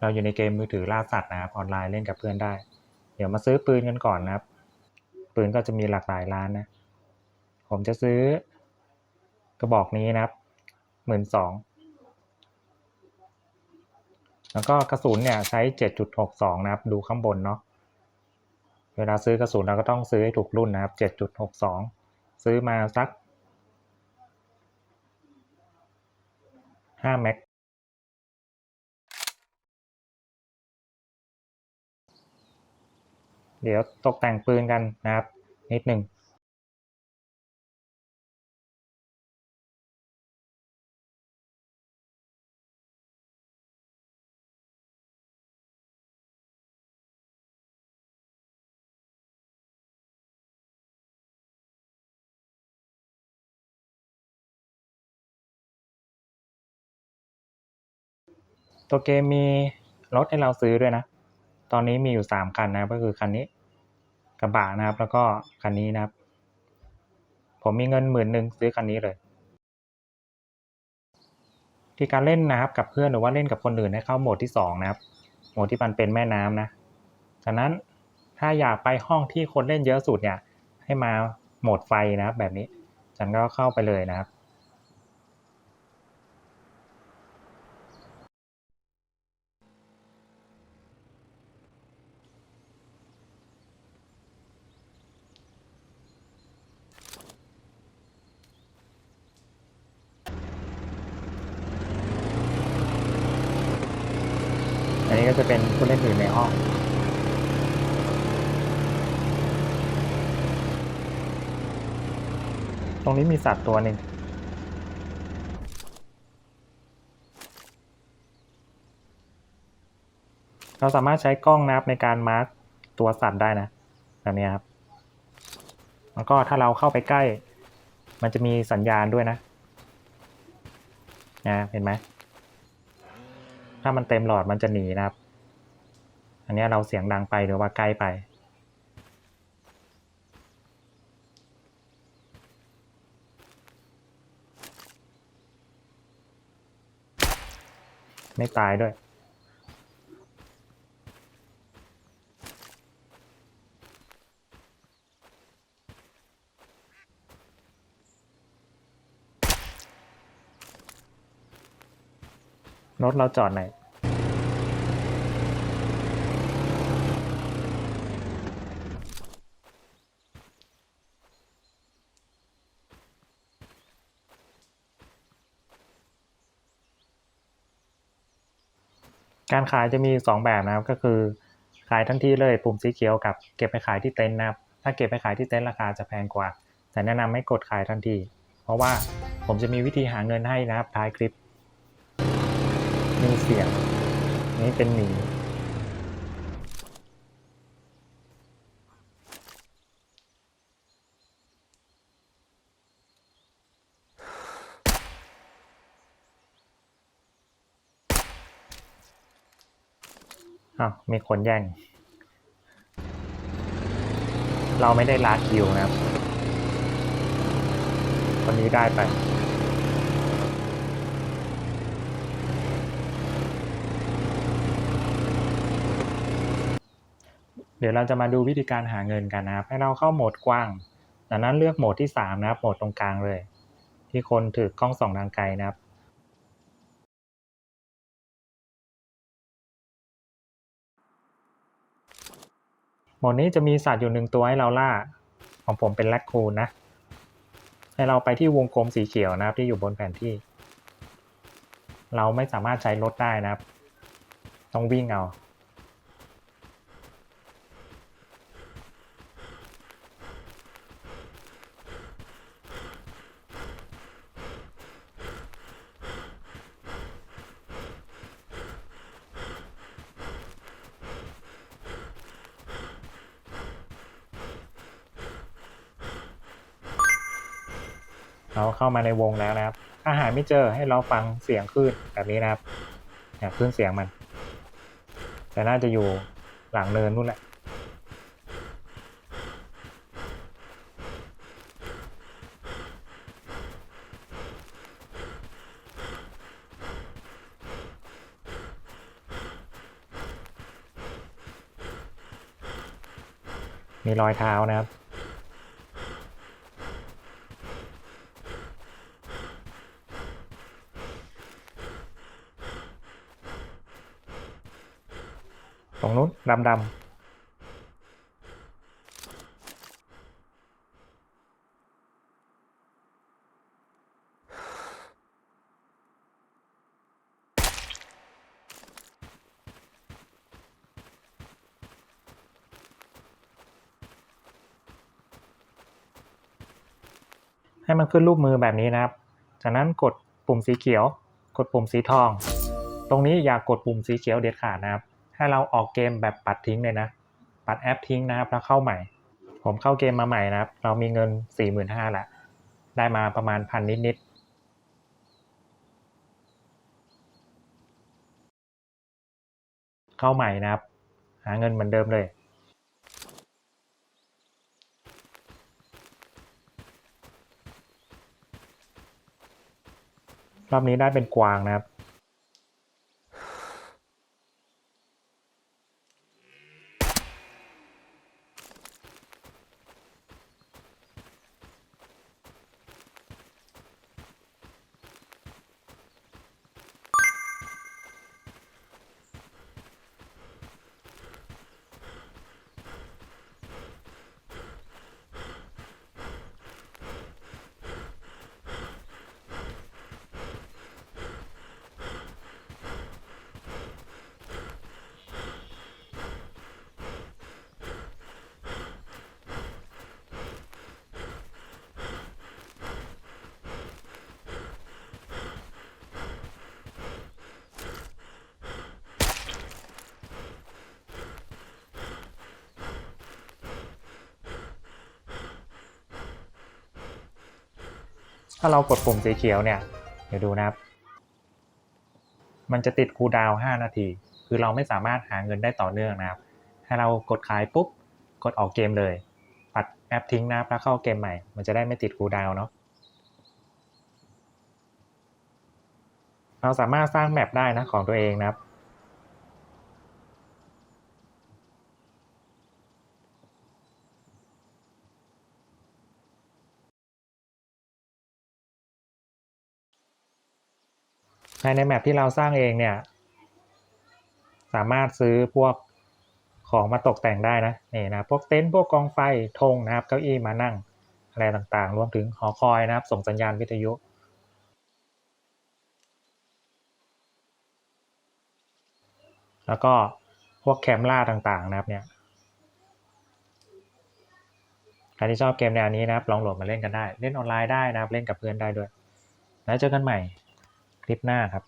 เราอยู่ในเกมมือถือล่าสัตว์นะครับออนไลน์เล่นกับเพื่อนได้ เดี๋ยวมาซื้อปืนกันก่อนนะครับ ปืนก็จะมีหลากหลายร้านนะ ผมจะซื้อกระบอกนี้นะครับหมื่นสองแล้วก็กระสุนเนี่ยใช้ 7.62 นะครับ ดูข้างบนเนาะเวลาซื้อกระสุนเราก็ต้องซื้อให้ถูกรุ่นนะครับ 7.62 ซื้อมาสัก5แม็ก เดี๋ยวตกแต่งปืนกันนะครับ นิดหนึ่งตัวเกมมีรถให้เราซื้อด้วยนะ ตอนนี้มีอยู่สามคันนะ ก็คือคันนี้ กระบะนะครับ แล้วก็คันนี้นะครับ ผมมีเงินหมื่นหนึ่งซื้อคันนี้เลย ที่การเล่นนะครับกับเพื่อนหรือว่าเล่นกับคนอื่นให้เข้าโหมดที่สองนะครับโหมดที่มันเป็นแม่น้ำนะฉะนั้นถ้าอยากไปห้องที่คนเล่นเยอะสุดเนี่ย ให้มาโหมดไฟนะครับ แบบนี้ฉันก็เข้าไปเลยนะครับ ก็จะเป็นผู้เล่นอื่ในห้อง ตรงนี้มีสัตว์ตัวหนึ่งเราสามารถใช้กล้องนะครับในการมาร์กตัวสัตว์ได้นะแบบนี้ครับ แล้วก็ถ้าเราเข้าไปใกล้ มันจะมีสัญญาณด้วยนะนะเห็นไหมถ้ามันเต็มหลอดมันจะหนีนะครับ อันนี้เราเสียงดังไปหรือว่าใกล้ไป ไม่ตายด้วย รถเราจอดไหน การขายจะมีสองแบบนะครับ ก็คือขายทันทีเลยปุ่มสีเขียวกับเก็บไปขายที่เต็นท์นะครับ ถ้าเก็บไปขายที่เต็นท์ราคาจะแพงกว่า แต่แนะนำให้กดขายทันที เพราะว่าผมจะมีวิธีหาเงินให้นะครับท้ายคลิป มีเสียง นี่เป็นหมี อ้าวมีคนแย่ง เราไม่ได้ลาคิวนะครับคนนี้ได้ไปเดี๋ยวเราจะมาดูวิธีการหาเงินกันนะครับ ให้เราเข้าโหมดกว้าง จากนั้นเลือกโหมดที่ 3 นะครับ โหมดตรงกลางเลย ที่คนถือกล้องส่องทางไกลนะครับ หมดนี้จะมีสัตว์อยู่หนึ่งตัวให้เราล่า ของผมเป็นแรคคูนนะ ให้เราไปที่วงกลมสีเขียวนะครับที่อยู่บนแผนที่ เราไม่สามารถใช้รถได้นะครับ ต้องวิ่งเอา เราเข้ามาในวงแล้วนะครับ ถ้าหาไม่เจอให้เราฟังเสียงคลื่นแบบนี้นะครับเนี่คลื่นเสียงมัน แต่น่าจะอยู่หลังเนินนู่นแหละมีรอยเท้านะครับ ตรงนู้นดำดำให้มันขึ้นรูปมือแบบนี้นะครับ จากนั้นกดปุ่มสีเขียว กดปุ่มสีทอง ตรงนี้อย่ากดปุ่มสีเขียวเด็ดขาดนะครับ ให้เราออกเกมแบบปัดทิ้งเลยนะ ปัดแอปทิ้งนะครับแล้วเข้าใหม่ ผมเข้าเกมมาใหม่นะครับ เรามีเงิน45,000ละ ได้มาประมาณพันนิดๆเข้าใหม่นะครับ หาเงินเหมือนเดิมเลย รอบนี้ได้เป็นกวางนะครับ ถ้าเรากดปุ่มสีเขียวเนี่ย เดี๋ยวดูนะครับ มันจะติดคูดาวน์5นาที คือเราไม่สามารถหาเงินได้ต่อเนื่องนะครับ ให้เรากดขายปุ๊บ กดออกเกมเลย ปัดแอปทิ้งนะครับแล้วเข้าเกมใหม่ มันจะได้ไม่ติดคูดาวเนาะ เราสามารถสร้างแมปได้นะของตัวเองนะครับ ภายในแมปที่เราสร้างเองเนี่ย สามารถซื้อพวกของมาตกแต่งได้นะนี่นะพวกเต็นท์พวกกองไฟธงนะครับเก้าอี้มานั่งอะไรต่างๆ รวมถึงหอคอยนะครับ ส่งสัญญาณวิทยุแล้วก็พวกแคมล่าต่างๆนะครับเนี่ย ใครที่ชอบเกมแนวนี้นะครับ ลองโหลดมาเล่นกันได้ เล่นออนไลน์ได้นะครับ เล่นกับเพื่อนได้ด้วย แล้วเจอกันใหม่ ลิปหน้าครับ